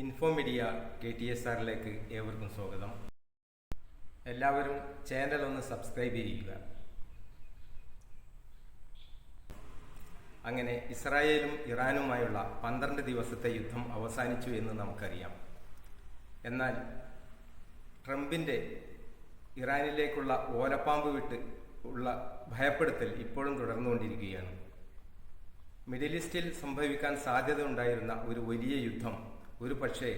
Info media K T S ആറിലേക്ക് ഏവർക്കും സ്വാഗതം. എല്ലാവരും ചാനൽ ഒന്ന് സബ്സ്ക്രൈബ് ചെയ്യുക. അങ്ങനെ ഇസ്രായേലും ഇറാനുമായുള്ള പന്ത്രണ്ട് ദിവസത്തെ യുദ്ധം അവസാനിച്ചു എന്ന് നമുക്കറിയാം. എന്നാൽ ട്രംപിന്റെ ഇറാനിലേക്കുള്ള ഓലപ്പാമ്പ് വിട്ട് ഉള്ള ഭയപ്പെടുത്തൽ ഇപ്പോഴും തുടർന്നുകൊണ്ടിരിക്കുകയാണ്. മിഡിൽ ഈസ്റ്റിൽ സംഭവിക്കാൻ സാധ്യത ഉണ്ടായിരുന്ന ഒരു വലിയ യുദ്ധം ഒരു പക്ഷേ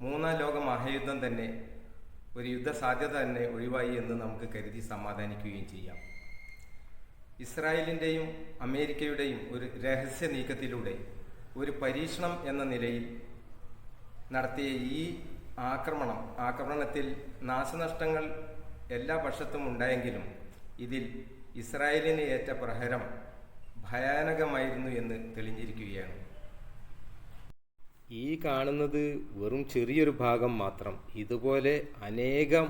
മൂന്നാം ലോക മഹായുദ്ധം തന്നെ ഒരു യുദ്ധ സാധ്യത തന്നെ ഒഴിവായി എന്ന് നമുക്ക് കരുതി സമാധാനിക്കുകയും ചെയ്യാം. ഇസ്രായേലിന്റെയും അമേരിക്കയുടെയും ഒരു രഹസ്യ നീക്കത്തിലൂടെ ഒരു പരീക്ഷണം എന്ന നിലയിൽ നടത്തിയ ഈ ആക്രമണം ആക്രമണത്തിൽ നാശനഷ്ടങ്ങൾ എല്ലാ പക്ഷത്തും ഉണ്ടായെങ്കിലും ഇതിൽ ഇസ്രായേലിന് ഏറ്റ പ്രഹരം ഭയാനകമായിരുന്നു എന്ന് തെളിഞ്ഞിരിക്കുകയാണ്. ഈ കാണുന്നത് വെറും ചെറിയൊരു ഭാഗം മാത്രം. ഇതുപോലെ അനേകം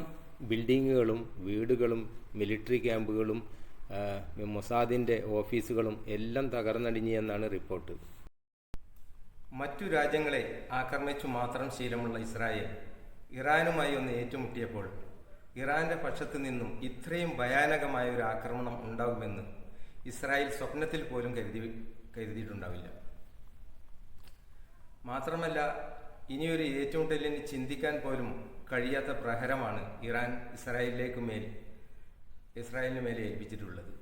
ബിൽഡിങ്ങുകളും വീടുകളും മിലിറ്ററി ക്യാമ്പുകളും മൊസാദിന്റെ ഓഫീസുകളും എല്ലാം തകർന്നടിഞ്ഞു എന്നാണ് റിപ്പോർട്ട്. മറ്റു രാജ്യങ്ങളെ ആക്രമിച്ചു മാത്രം ശീലമുള്ള ഇസ്രായേൽ ഇറാനുമായി ഒന്ന് ഏറ്റുമുട്ടിയപ്പോൾ ഇറാന്റെ പക്ഷത്തു നിന്നും ഇത്രയും ഭയാനകമായ ഒരു ആക്രമണം ഉണ്ടാകുമെന്ന് ഇസ്രായേൽ സ്വപ്നത്തിൽ പോലും കരുതി കരുതിയിട്ടുണ്ടാവില്ല. മാത്രമല്ല ഇനിയൊരു ഏറ്റുമുട്ടലിന് ചിന്തിക്കാൻ പോലും കഴിയാത്ത പ്രഹരമാണ് ഇറാൻ ഇസ്രായേലിലേക്ക് മേൽ ഇസ്രായേലിന് മേലെ ഏൽപ്പിച്ചിട്ടുള്ളത്.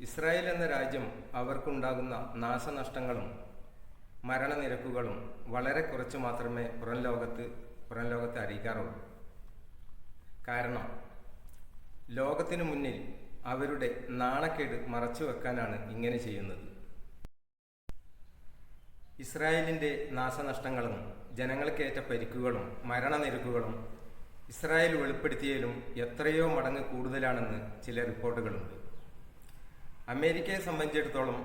ഇസ്രായേൽ എന്ന രാജ്യം അവർക്കുണ്ടാകുന്ന നാശനഷ്ടങ്ങളും മരണനിരക്കുകളും വളരെ കുറച്ച് മാത്രമേ പുറം ലോകത്ത് പുറം ലോകത്തെ അറിയിക്കാറുള്ളൂ. കാരണം ലോകത്തിനു മുന്നിൽ അവരുടെ നാണക്കേട് മറച്ചു വെക്കാനാണ് ഇങ്ങനെ ചെയ്യുന്നത്. ഇസ്രായേലിന്റെ നാശനഷ്ടങ്ങളും ജനങ്ങൾക്കേറ്റ പരിക്കുകളും മരണനിരക്കുകളും ഇസ്രായേൽ വെളിപ്പെടുത്തിയതിലും എത്രയോ മടങ്ങ് കൂടുതലാണെന്ന് ചില റിപ്പോർട്ടുകളുണ്ട്. അമേരിക്കയെ സംബന്ധിച്ചിടത്തോളം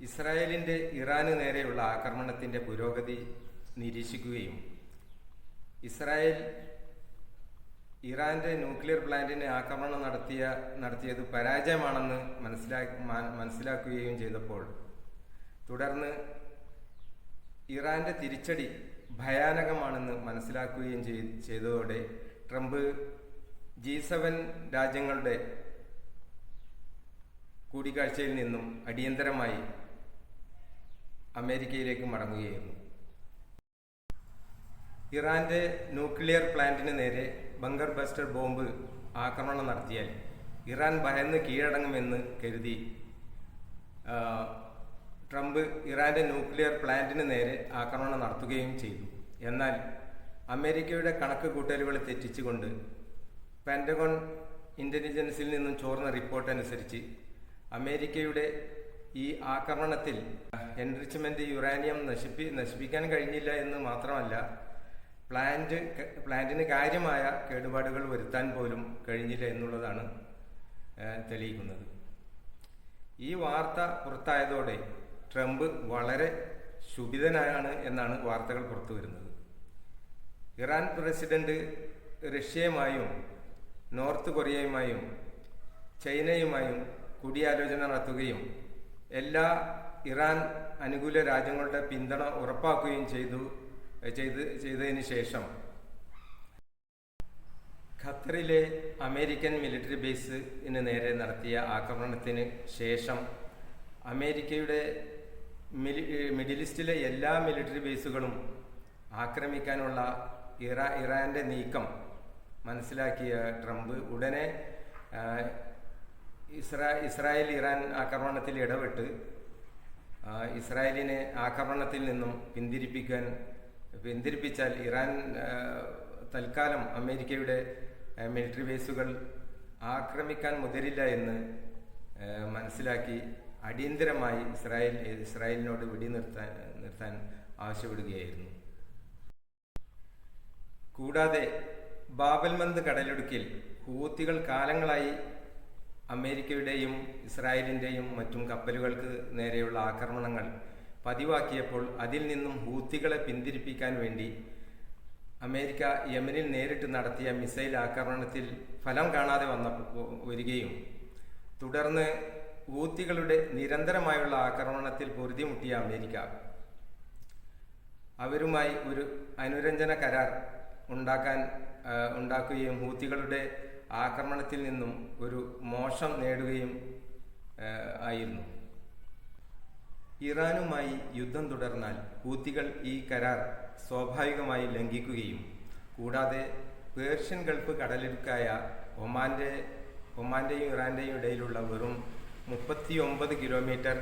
ഇസ്രായേലിന്റെ ഇറാന് നേരെയുള്ള ആക്രമണത്തിന്റെ പുരോഗതി നിരീക്ഷിക്കുകയും ഇസ്രായേൽ ഇറാന്റെ ന്യൂക്ലിയർ പ്ലാന്റിന് ആക്രമണം നടത്തിയ നടത്തിയത് പരാജയമാണെന്ന് മനസ്സിലാ മനസ്സിലാക്കുകയും ചെയ്തപ്പോൾ തുടർന്ന് ഇറാന്റെ തിരിച്ചടി ഭയാനകമാണെന്ന് മനസ്സിലാക്കുകയും ചെയ്- ചെയ്തതോടെ ട്രംപ് ജി സെവൻ രാജ്യങ്ങളുടെ കൂടിക്കാഴ്ചയിൽ നിന്നും അടിയന്തരമായി അമേരിക്കയിലേക്ക് മടങ്ങുകയായിരുന്നു. ഇറാന്റെ ന്യൂക്ലിയർ പ്ലാന്റിന് നേരെ ബങ്കർ ബസ്റ്റർ ബോംബ് ആക്രമണം നടത്തിയാൽ ഇറാൻ ഭയന്ന് കീഴടങ്ങുമെന്ന് കരുതി ട്രംപ് ഇറാന്റെ ന്യൂക്ലിയർ പ്ലാന്റിന് നേരെ ആക്രമണം നടത്തുകയും ചെയ്തു. എന്നാൽ അമേരിക്കയുടെ കണക്ക് കൂട്ടലുകൾ തെറ്റിച്ചുകൊണ്ട് പെന്റഗോൺ ഇന്റലിജൻസിൽ നിന്നും ചോർന്ന റിപ്പോർട്ട് അനുസരിച്ച് അമേരിക്കയുടെ ഈ ആക്രമണത്തിൽ എൻറിച്ച്മെന്റ് യുറാനിയം നശിപ്പി നശിപ്പിക്കാൻ കഴിഞ്ഞില്ല എന്ന് മാത്രമല്ല പ്ലാന്റ് പ്ലാന്റിന് കാര്യമായ കേടുപാടുകൾ വരുത്താൻ പോലും കഴിഞ്ഞില്ല എന്നുള്ളതാണ് തെളിയിക്കുന്നത്. ഈ വാർത്ത പുറത്തായതോടെ ട്രംപ് വളരെ ശുഭിതനായാണ് എന്നാണ് വാർത്തകൾ പുറത്തു വരുന്നത്. ഇറാൻ പ്രസിഡന്റ് റഷ്യയുമായും നോർത്ത് കൊറിയയുമായും ചൈനയുമായും കൂടിയാലോചന നടത്തുകയും എല്ലാ ഇറാൻ അനുകൂല രാജ്യങ്ങളുടെ പിന്തുണ ഉറപ്പാക്കുകയും ചെയ്തു ചെയ്ത് ചെയ്തതിന് ശേഷം ഖത്തറിലെ അമേരിക്കൻ മിലിറ്ററി ബേസിന് നേരെ നടത്തിയ ആക്രമണത്തിന് ശേഷം അമേരിക്കയുടെ മിഡിൽ ഈസ്റ്റിലെ എല്ലാ മിലിറ്ററി ബേസുകളും ആക്രമിക്കാനുള്ള ഇറാ ഇറാന്റെ നീക്കം മനസ്സിലാക്കിയ ട്രംപ് ഉടനെ ഇസ്രാ ഇസ്രായേൽ ഇറാൻ ആക്രമണത്തിൽ ഇടപെട്ട് ഇസ്രായേലിനെ ആക്രമണത്തിൽ നിന്നും പിന്തിരിപ്പിക്കാൻ പിന്തിരിപ്പിച്ചാൽ ഇറാൻ തൽക്കാലം അമേരിക്കയുടെ മിലിറ്ററി ബേസുകൾ ആക്രമിക്കാൻ മുതിരില്ല എന്ന് മനസ്സിലാക്കി അടിയന്തരമായി ഇസ്രായേൽ ഇസ്രായേലിനോട് വെടി നിർത്താൻ നിർത്താൻ ആവശ്യപ്പെടുകയായിരുന്നു. കൂടാതെ ബാബൽമന്ത് കടലിടുക്കിൽ ഹൂത്തികൾ കാലങ്ങളായി അമേരിക്കയുടെയും ഇസ്രായേലിന്റെയും മറ്റും കപ്പലുകൾക്ക് നേരെയുള്ള ആക്രമണങ്ങൾ പതിവാക്കിയപ്പോൾ അതിൽ നിന്നും ഹൂത്തികളെ പിന്തിരിപ്പിക്കാൻ വേണ്ടി അമേരിക്ക യമനിൽ നേരിട്ട് നടത്തിയ മിസൈൽ ആക്രമണത്തിൽ ഫലം കാണാതെ വന്ന വരികയും തുടർന്ന് ഹൂത്തികളുടെ നിരന്തരമായുള്ള ആക്രമണത്തിൽ പൊരുതിമുട്ടിയ അമേരിക്ക. അവരുമായി ഒരു അനുരഞ്ജന കരാർ ഉണ്ടാക്കാൻ ഉണ്ടാക്കുകയും ഹൂത്തികളുടെ ആക്രമണത്തിൽ നിന്നും ഒരു മോശം നേടുകയും ആയിരുന്നു. ഇറാനുമായി യുദ്ധം തുടർന്നാൽ ഹൂത്തികൾ ഈ കരാർ സ്വാഭാവികമായി ലംഘിക്കുകയും കൂടാതെ പേർഷ്യൻ ഗൾഫ് കടലിടുക്കായ ഒമാന്റെ ഒമാന്റെയും ഇറാന്റെയും ഇടയിലുള്ള വെറും മുപ്പത്തി ഒമ്പത് കിലോമീറ്റർ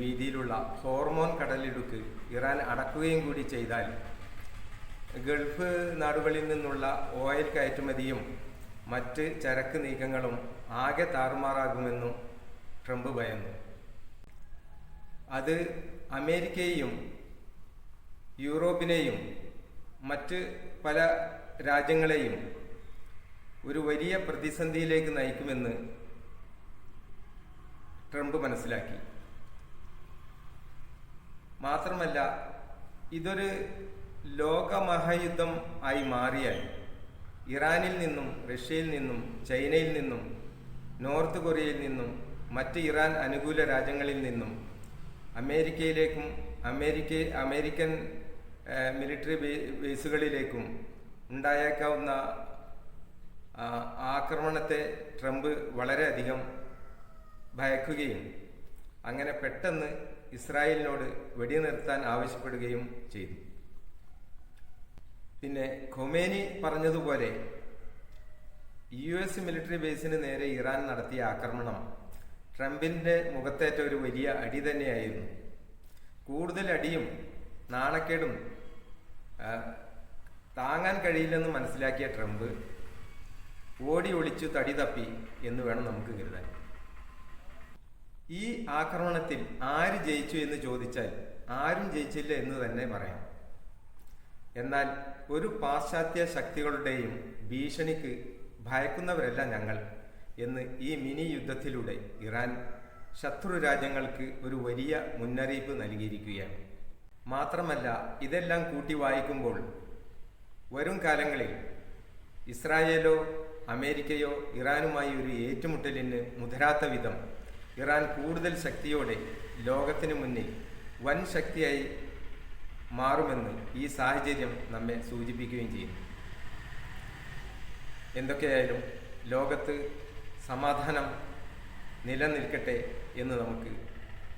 വീതിയിലുള്ള ഹോർമോൺ കടലിടുക്ക് ഇറാൻ അടക്കുകയും കൂടി ചെയ്താൽ ഗൾഫ് നാടുകളിൽ നിന്നുള്ള ഓയിൽ കയറ്റുമതിയും മറ്റ് ചരക്ക് നീക്കങ്ങളും ആകെ താറുമാറാകുമെന്നും ട്രംപ് ഭയന്നു. അത് അമേരിക്കയെയും യൂറോപ്പിനെയും മറ്റ് പല രാജ്യങ്ങളെയും ഒരു വലിയ പ്രതിസന്ധിയിലേക്ക് നയിക്കുമെന്ന് ട്രംപ് മനസ്സിലാക്കി. മാത്രമല്ല ഇതൊരു ലോകമഹായുദ്ധം ആയി മാറിയാൽ ഇറാനിൽ നിന്നും റഷ്യയിൽ നിന്നും ചൈനയിൽ നിന്നും നോർത്ത് കൊറിയയിൽ നിന്നും മറ്റ് ഇറാൻ അനുകൂല രാജ്യങ്ങളിൽ നിന്നും അമേരിക്കയിലേക്കും അമേരിക്ക അമേരിക്കൻ മിലിറ്ററി ബേസുകളിലേക്കും ഉണ്ടായേക്കാവുന്ന ആക്രമണത്തെ ട്രംപ് വളരെയധികം ഭയക്കുകയും അങ്ങനെ പെട്ടെന്ന് ഇസ്രായേലിനോട് വെടിനിർത്താൻ ആവശ്യപ്പെടുകയും ചെയ്തു. പിന്നെ ഖൊമേനി പറഞ്ഞതുപോലെ യു എസ് മിലിറ്ററി ബേസിന് നേരെ ഇറാൻ നടത്തിയ ആക്രമണം ട്രംപിന്റെ മുഖത്തേറ്റ ഒരു വലിയ അടി തന്നെയായിരുന്നു. കൂടുതൽ അടിയും നാണക്കേടും താങ്ങാൻ കഴിയില്ലെന്ന് മനസ്സിലാക്കിയ ട്രംപ് ഓടി ഒളിച്ചു തടി തപ്പി എന്ന് വേണം നമുക്ക് കരുതാൻ. ഈ ആക്രമണത്തിൽ ആര് ജയിച്ചു എന്ന് ചോദിച്ചാൽ ആരും ജയിച്ചില്ല എന്ന് തന്നെ പറയാം. എന്നാൽ ഒരു പാശ്ചാത്യ ശക്തികളുടെയും ഭീഷണിക്ക് ഭയക്കുന്നവരല്ല ഞങ്ങൾ എന്ന് ഈ മിനി യുദ്ധത്തിലൂടെ ഇറാൻ ശത്രു രാജ്യങ്ങൾക്ക് ഒരു വലിയ മുന്നറിയിപ്പ് നൽകിയിരിക്കുകയാണ്. മാത്രമല്ല ഇതെല്ലാം കൂട്ടി വായിക്കുമ്പോൾ വരും കാലങ്ങളിൽ ഇസ്രായേലോ അമേരിക്കയോ ഇറാനുമായി ഒരു ഏറ്റുമുട്ടലിന് മുതിരാത്ത വിധം ഇറാൻ കൂടുതൽ ശക്തിയോടെ ലോകത്തിന് മുന്നിൽ വൻ ശക്തിയായി മാറുമെന്ന് ഈ സാഹചര്യം നമ്മെ സൂചിപ്പിക്കുകയും ചെയ്യുന്നു. എന്തൊക്കെയായാലും ലോകത്ത് സമാധാനം നിലനിൽക്കട്ടെ എന്ന് നമുക്ക്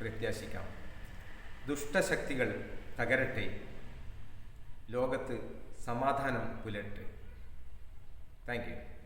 പ്രത്യാശിക്കാം. ദുഷ്ടശക്തികൾ തകരട്ടെ. ലോകത്ത് സമാധാനം പുലരട്ടെ. Thank you.